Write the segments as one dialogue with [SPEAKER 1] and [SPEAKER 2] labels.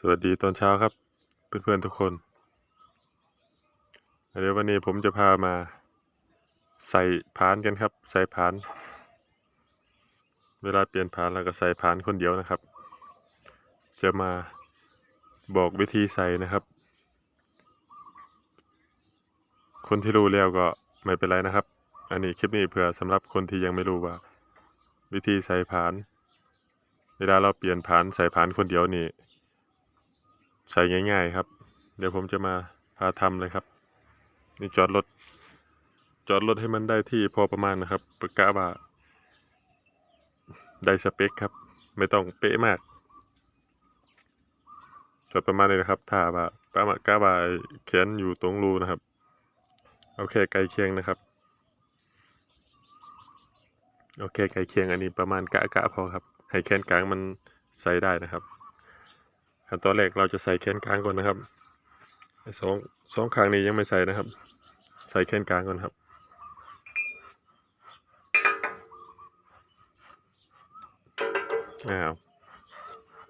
[SPEAKER 1] สวัสดีตอนเช้าครับ เพื่อนๆทุกคน เดี๋ยววันนี้ผมจะพามา ใส่พานกันครับ ใส่พาน เวลาเปลี่ยนพานแล้วก็ใส่พานคนเดียวนะครับ จะมาบอกวิธีใส่นะครับ คนที่รู้แล้วก็ไม่เป็นไรนะครับ อันนี้คลิปนี้เผื่อสำหรับคนที่ยังไม่รู้ว่า วิธีใส่พาน เวลาเราเปลี่ยนพานใส่พานคนเดียวนี่ ใส่ง่าย ๆ ครับ เดี๋ยวผมจะมาพาทำเลยครับ นี่จอดรถ จอดรถให้มันได้ที่พอประมาณนะครับปกกะว่าได้สเปคครับ ไม่ต้องเป๊ะมาก จอดประมาณนี้นะครับถ้าว่าประมาณกะว่าแขนอยู่ตรงรูนะครับ โอเคใกล้เคียงนะครับ โอเคใกล้เคียงอันนี้ประมาณกะกะพอครับ ให้แขนกลางมันใส่ได้นะครับ ขั้นตอนแรกเราจะใส่แขนกลางก่อนนะครับสองสองข้างนี้ยังไม่ใส่นะครับ ใส่แขนกลางก่อนครับ อ้าว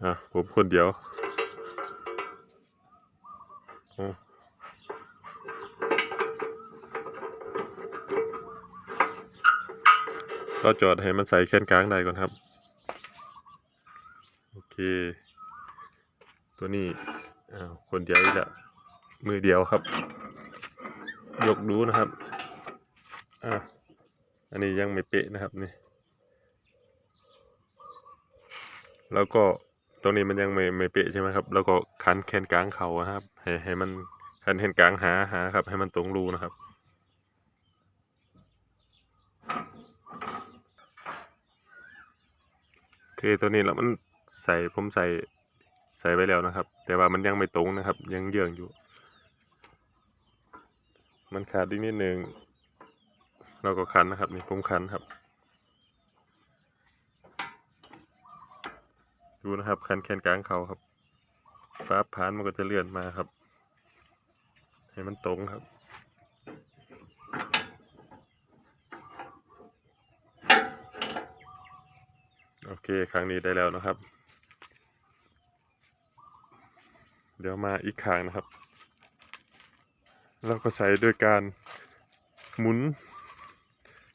[SPEAKER 1] อะผมคนเดียวโอ้เราจอดให้มันใส่แขนกลางได้ก่อนครับ โอเค ตัวนี้คนเดียวอีกแล้วมือเดียวครับ ยกดูนะครับอะอันนี้ยังไม่เป๊ะนะครับนี่ แล้วก็ตรงนี้มันยังไม่ไม่เป๊ะใช่ไหมครับ แล้วก็คันแขนกลางเขาครับ ให้ให้มันคันแขนกลางหาหาครับ ให้มันตรงรูนะครับโอเคตัวนี้แล้วมันใส่ผมใส่ ใส่ไว้แล้วนะครับ แต่ว่ามันยังไม่ตรงนะครับ ยังเยื่องอยู่ มันขาดอีกนิดนึงเราก็คันนะครับนี่ผมคันครับ ดูนะครับ คันแขนกลางเขาครับฟ้าผ่านมันก็จะเลื่อนมาครับให้มันตรงครับโอเค ครั้งนี้ได้แล้วนะครับ เดี๋ยวมาอีกครั้งนะครับ เราก็ใส่ด้วยการหมุน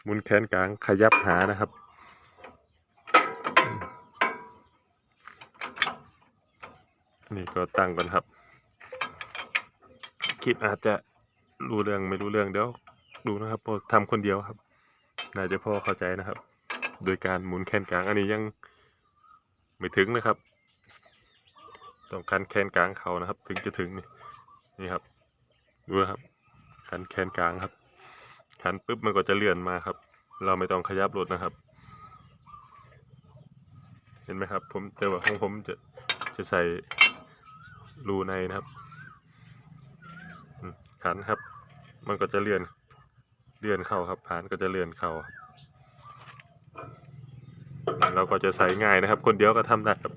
[SPEAKER 1] หมุนแขนกลางขยับหานะครับนี่ก็ตั้งก่อนครับ คลิปอาจจะรู้เรื่องไม่รู้เรื่องเดี๋ยวดูนะครับพราะทำคนเดียวครับน่าจะพอเข้าใจนะครับ โดยการหมุนแขนกลางอันนี้ยังไม่ถึงนะครับ ต้องคันแขนกลางเขานะครับ ถึงจะถึงนี่นี่ครับดูครับคันแขนกลางครับคันปุ๊บมันก็จะเลื่อนมาครับ เราไม่ต้องขยับรถนะครับ เห็นไหมครับ ผมแต่ว่าของผมจะจะใส่รูในนะครับขันครับ มันก็จะเลื่อนเลื่อนเข้าครับผ่านก็จะเลื่อนเข้าเราก็จะใส่ง่ายนะครับ คนเดียวก็ทำได้ครับ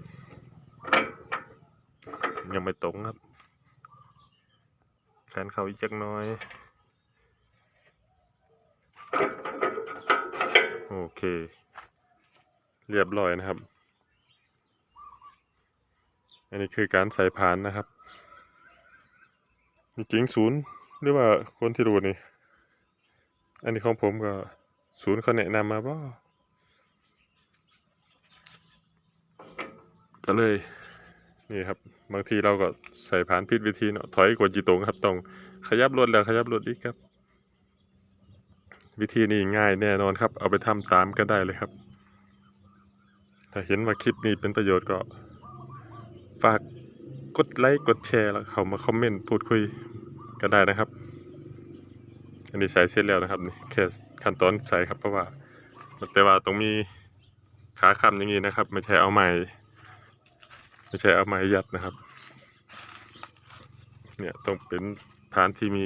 [SPEAKER 1] ยังไม่ตรงครับแขนเขาอีกจักน้อย โอเค เรียบร้อยนะครับ อันนี้คือการใส่ผ่านนะครับจริงศูนย์หรือว่าคนที่รู้นี่ อันนี้ของผมก็ศูนย์เขาแนะนำมาบ่ก็เลย นี่ครับ บางทีเราก็ใส่ผ่านผิดวิธีเนาะถอยกว่าจีตรงครับต้องขยับรถแล้วขยับรถอีกครับ วิธีนี้ง่ายแน่นอนครับ เอาไปทำตามกันได้เลยครับ ถ้าเห็นว่าคลิปนี้เป็นประโยชน์ก็ ฝากกดไลค์กดแชร์แล้วเข้ามาคอมเมนต์พูดคุยกันได้นะครับ อันนี้ใส่เสร็จแล้วนะครับนี่แค่ขั้นตอนใส่ครับเพราะว่า แต่ว่าต้องมีขาคำอย่างนี้นะครับ ไม่ใช่เอาไม้ ไม่ใช่เอาไม้ยัดนะครับ เนี่ยต้องเป็นฐานที่มี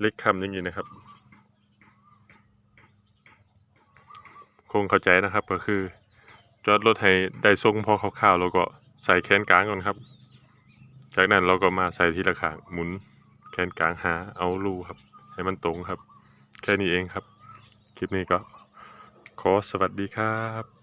[SPEAKER 1] เล็กคำอย่างนี้นะครับ คงเข้าใจนะครับก็คือ จอดรถให้ได้ทรงพอคร่าวๆแล้วก็ใส่แขนกลางก่อนครับ จากนั้นเราก็มาใส่ทีละขางหมุนแขนกลางหาเอารูครับ ให้มันตรงครับ แค่นี้เองครับ คลิปนี้ก็ขอสวัสดีครับ